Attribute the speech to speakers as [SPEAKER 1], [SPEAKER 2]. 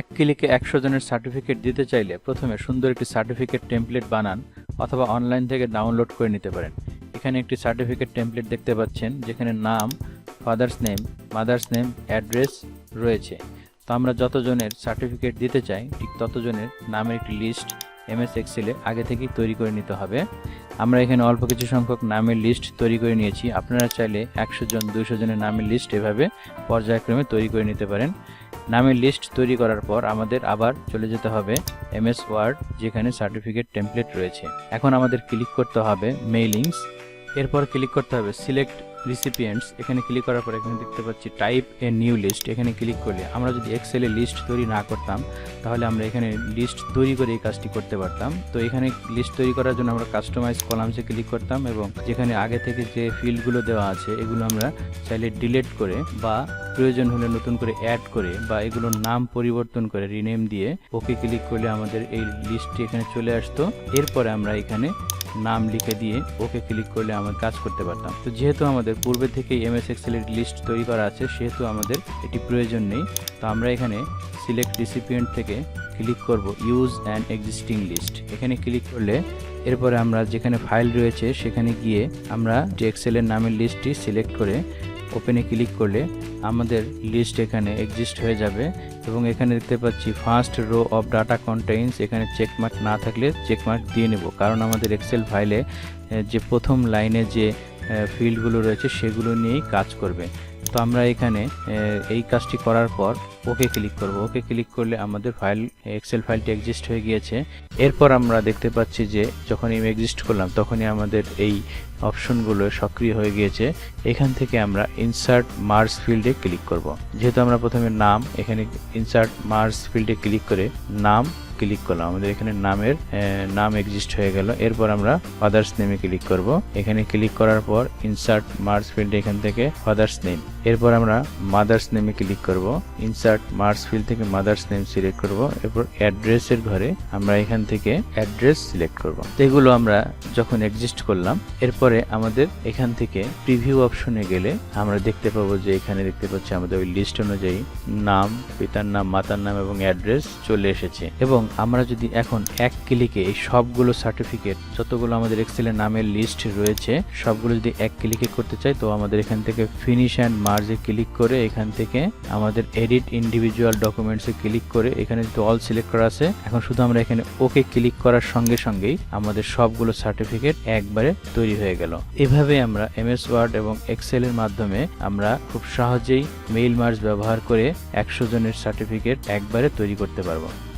[SPEAKER 1] এক ক্লিকে একশো জনের সার্টিফিকেট দিতে চাইলে প্রথমে সুন্দর একটি সার্টিফিকেট টেমপ্লেট বানান অথবা অনলাইন থেকে ডাউনলোড করে নিতে পারেন। এখানে একটি সার্টিফিকেট টেমপ্লেট দেখতে পাচ্ছেন, যেখানে নাম, father's name, mother's name, address রয়েছে। তো আমরা যতজনের সার্টিফিকেট দিতে চাই, ঠিক ততজনের নামের একটি লিস্ট এমএস এক্সেলে আগে থেকেই তৈরি করে নিতে হবে। আমরা এখানে অল্প কিছু সংখ্যক নামের লিস্ট তৈরি করে নিয়েছি। আপনারা চাইলে একশো জন দুশো জনের নামের লিস্ট এভাবে পর্যায়ক্রমে তৈরি করে নিতে পারেন। নামের লিস্ট তৈরি করার পর আমাদের আবার চলে যেতে হবে এমএস ওয়ার্ড, যেখানে সার্টিফিকেট টেমপ্লেট রয়েছে। এখন আমাদের ক্লিক করতে হবে মেইলিংস এরপর ক্লিক করতে হবে সিলেক্ট রিসিপিয়েন্টস এখানে ক্লিক করার পর এখানে দেখতে পাচ্ছি টাইপ এ নিউ লিস্ট এখানে ক্লিক করলে আমরা যদি এক্সেলে লিস্ট তৈরি না করতাম, তাহলে আমরা এখানে লিস্ট তৈরি করে এই কাজটি করতে পারতাম। তো এখানে লিস্ট তৈরি করার জন্য আমরা কাস্টমাইজ কলামসে ক্লিক করতাম এবং যেখানে আগে থেকে যে ফিল্ডগুলো দেওয়া আছে, এগুলো আমরা চাইলে ডিলেট করে বা প্রয়োজন হলে নতুন করে অ্যাড করে বা এগুলোর নাম পরিবর্তন করে রিনেম দিয়ে ওকে ক্লিক করলে আমাদের এই লিস্টটি এখানে চলে আসতো। এরপরে আমরা এখানে নাম লিখে দিয়ে ওকে ক্লিক করলে আমরা কাজ করতে পারতাম। তো যেহেতু আমাদের পূর্বে থেকেই এমএস এক্সেলের লিস্ট তৈরি করা আছে, সেহেতু আমাদের এটি প্রয়োজন নেই। তো আমরা এখানে সিলেক্ট রিসিপিয়েন্ট থেকে ক্লিক করব ইউজ অ্যান্ড এক্সিস্টিং লিস্ট এখানে ক্লিক করলে এরপরে আমরা যেখানে ফাইল রয়েছে, সেখানে গিয়ে আমরা যে এক্সেলের নামের লিস্টটি সিলেক্ট করে ওপেনে ক্লিক করলে আমাদের লিস্ট এখানে এক্সিস্ট হয়ে যাবে এবং এখানে দেখতে পাচ্ছি first row of data contains এখানে চেকমার্ক না থাকলে চেকমার্ক দিয়ে নেব। কারণ আমাদের এক্সেল ফাইলে যে প্রথম লাইনে যে ফিল্ডগুলো রয়েছে সেগুলো নিয়েই কাজ করবে। তো আমরা এখানে এই কাজটি করার পর ওকে ক্লিক করব। ওকে ক্লিক করলে আমাদের ফাইল এক্সেল ফাইলটি এক্সিস্ট হয়ে গিয়েছে। এরপর আমরা দেখতে পাচ্ছি যে, যখন আমি এক্সিস্ট করলাম, তখনই আমাদের এই অপশনগুলো সক্রিয় হয়ে গিয়েছে, এখান থেকে আমরা ইনসার্ট মার্স ফিল্ডে ক্লিক করব। যেহেতু আমরা প্রথমে নাম, এখানে ইনসার্ট মার্স ফিল্ডে ক্লিক করে নাম ক্লিক করলাম। আমাদের এখানে নামের নাম এক্সিস্ট হয়ে গেল। এরপর আমরা ফাদার্স নেমে ক্লিক করব। এখানে ক্লিক করার পর ইনসার্ট মার্স ফিল্ডে এখান থেকে ফাদার্স নেম এরপর আমরা মাদার্স নেমে ক্লিক করব। ইনসার্ট মার্স ফিল্ড থেকে মাদার্স নেম সিলেক্ট করব। এরপর অ্যাড্রেসের ঘরে আমরা এখান থেকে অ্যাড্রেস সিলেক্ট করব। এগুলো আমরা যখন এক্সিস্ট করলাম, এরপরে আমাদের এখান থেকে প্রিভিউ অপশনে গেলে আমরা দেখতে পাবো যে এখানে দেখতে পাচ্ছি আমাদের ওই লিস্ট অনুযায়ী নাম, পিতার নাম, মাতার নাম এবং অ্যাড্রেস চলে এসেছে। এবং আমরা যদি এখন এক ক্লিকে এই সবগুলো সার্টিফিকেট যতগুলো আমাদের এক্সেলের নামের লিস্ট রয়েছে, সবগুলো যদি এক ক্লিকে করতে চাই, তো আমাদের এখান থেকে ফিনিশ অ্যান্ড মার্জে ক্লিক করে এখান থেকে আমাদের এডিট ইন্ডিভিজুয়াল ডকুমেন্টসে ক্লিক করে এখানে যেহেতু অল সিলেক্ট করা আছে। এখন শুধু আমরা এখানে ওকে ক্লিক করার সঙ্গে সঙ্গেই আমাদের সবগুলো সার্টিফিকেট একবারে তৈরি গেল। এভাবে আমরা এমএস ওয়ার্ড এবং এক্সেলের মাধ্যমে আমরা খুব সহজেই মেইল মার্জ ব্যবহার করে একশো জনের সার্টিফিকেট একবারে তৈরি করতে পারব।